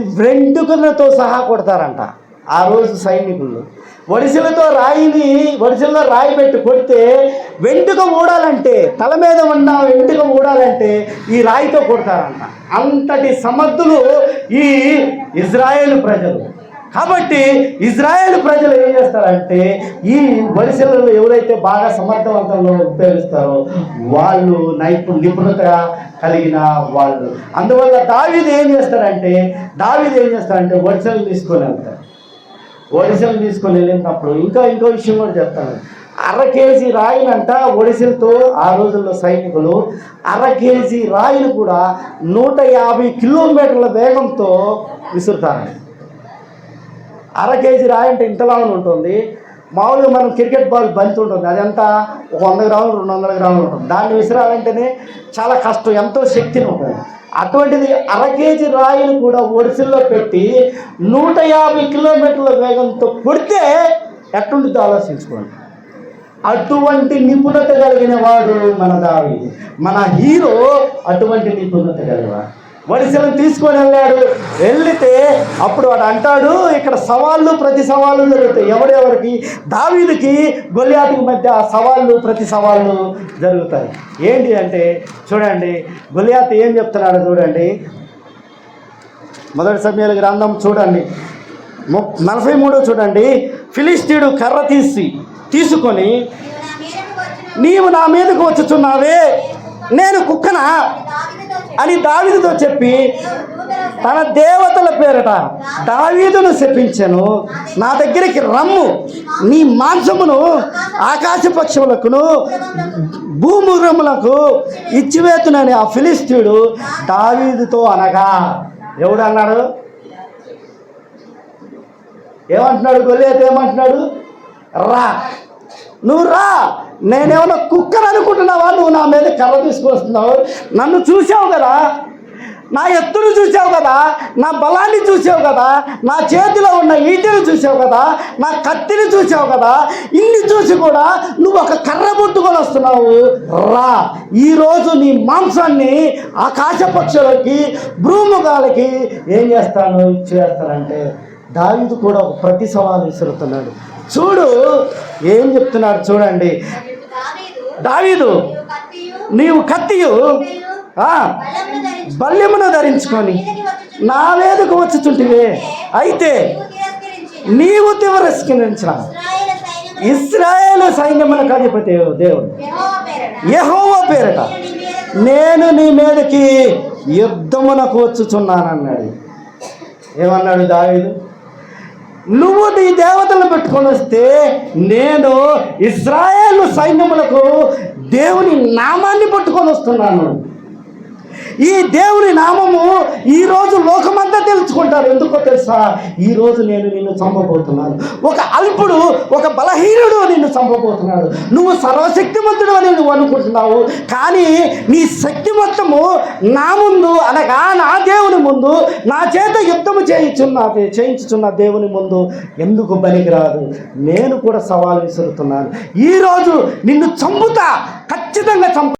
చేసి వెంటుకలతో సహా కొడతారంట. ఆ రోజు సైనికులు. వడిసెలతో రాయిని వడిసెల్లో రాయి పెట్టి కొడితే వెంటుక ఊడాలంటే తల మీద ఉన్న వెంటుక ఊడాలంటే ఈ రాయితో కొడతారంట. అంతటి సమర్థులు ఈ ఇజ్రాయేల్ ప్రజలు. కాబట్టి ఇజ్రాయేల్ ప్రజలు ఏం చేస్తారంటే ఈ వడిసెలలో ఎవరైతే బాగా సమర్థవంతంగా ఉపయోగిస్తారో వాళ్ళు నైపు నిపుణత కలిగిన వాళ్ళు. అందువల్ల దావిది ఏం చేస్తారంటే దావిది ఏం చేస్తారంటే వడిసెలు తీసుకొని వెళ్తారు ఒడిసెలు తీసుకొని వెళ్ళినప్పుడు ఇంకా ఇంకో విషయం కూడా చెప్తాను. అర కేజీ రాయినంట ఒడిసెలతో ఆ రోజుల్లో సైనికులు అర కేజీ రాయిని కూడా నూట యాభై కిలోమీటర్ల వేగంతో విసురుతారండి అర కేజీ రాయి అంటే ఇంతలా ఉంటుంది. మామూలుగా మనం క్రికెట్ బాల్ బంతి ఉంటుంది. అదంతా ఒక వంద గ్రాములు రెండు వందల గ్రాములు ఉంటుంది. దాన్ని విసిరాలంటేనే చాలా కష్టం ఎంతో శక్తిని ఉంటుంది. అటువంటిది అర కేజీ రాయిని కూడా ఒడిసిల్లో పెట్టి నూట యాభై కిలోమీటర్ల వేగంతో కొడితే ఎట్టుండిద్దో ఆలోచించుకోండి. అటువంటి నిపుణత కలిగిన వాడు మన దావి మన హీరో అటువంటి నిపుణత కలిగినవాడు వడిసెలను తీసుకొని వెళ్ళాడు. వెళ్తే అప్పుడు వాడు అంటాడు ఇక్కడ సవాళ్ళు ప్రతి సవాళ్ళు జరుగుతాయి. ఎవడెవరికి దావీదికి గొలియాతికి మధ్య ఆ సవాళ్ళు ప్రతి సవాళ్ళు జరుగుతాయి. ఏంటి అంటే చూడండి గొలియాత్ ఏం చెప్తున్నాడు చూడండి. మొదటి సమయాల గ్రంథం చూడండి. ము- నలభై మూడు చూడండి. ఫిలిస్తీడు కర్ర తీసి తీసుకొని నీవు నా మీదకు వచ్చుచున్నావే. నేను కుక్కనా? అని దావీదుతో చెప్పి తన దేవతల పేరట దావీదును చెప్పించాను నా దగ్గరికి రమ్ము. నీ మాంసమును ఆకాశ పక్షులకును భూమురములకు ఇచ్చివేతునని ఆ ఫిలిస్తీయుడు దావీదుతో అనగా ఎవడు అన్నాడు? ఏమంటున్నాడు గొల్లేత? ఏమంటున్నాడు? రా. నువ్వు రా. నేనేమన్నా కుక్కర్ అనుకుంటున్నావా? నువ్వు నా మీద కర్ర తీసుకొస్తున్నావు? నన్ను చూసావు కదా? నా ఎత్తును చూసావు కదా? నా బలాన్ని చూసావు కదా? నా చేతిలో ఉన్న ఈటెను చూసావు కదా? నా కత్తిని చూసావు కదా? ఇన్ని చూసి కూడా నువ్వు ఒక కర్ర పుట్టుకొని వస్తున్నావు. రా. ఈరోజు నీ మాంసాన్ని ఆకాశ పక్షులకి భ్రూముగాలకి ఏం చేస్తాను ఇచ్చేస్తానంటే దావిదు కూడా ఒక ప్రతి సవాలు విసురుతున్నాడు. చూడు ఏం చెప్తున్నాడు చూడండి. దావీదు నీవు కత్తియు ఆ, బల్యమును ధరించుకొని నా వేదకు వచ్చుచుంటివే. అయితే నీవు తిరస్కరించిన ఇస్రాయేల్ సైన్యములకు అధిపతి దేవుడు. యహోవ పేరట నేను నీ మీదకి యుద్ధమునకు వచ్చుచున్నానన్నాడు. ఏమన్నాడు దావీదు? నువ్వు నీ దేవతలను పెట్టుకొని వస్తే నేను ఇస్రాయేల్ సైన్యములకు దేవుని నామాన్ని పట్టుకొని వస్తున్నాను. ఈ దేవుని నామము ఈరోజు లోకమంతా తెలుసుకుంటారు. ఎందుకో తెలుసా? ఈరోజు నేను నిన్ను చంపబోతున్నాను. ఒక అల్పుడు ఒక బలహీనుడు నిన్ను చంపబోతున్నాడు. నువ్వు సర్వశక్తిమంతుడు అని నువ్వు అనుకుంటున్నావు. కానీ నీ శక్తి మొత్తము నా ముందు అనగా నా దేవుని ముందు నా చేత యుద్ధము చేయించున్న చేయించుచున్న దేవుని ముందు ఎందుకు పనికిరాదు? నేను కూడా సవాల్ విసురుతున్నాను. ఈరోజు నిన్ను చంపుతా ఖచ్చితంగా చంపు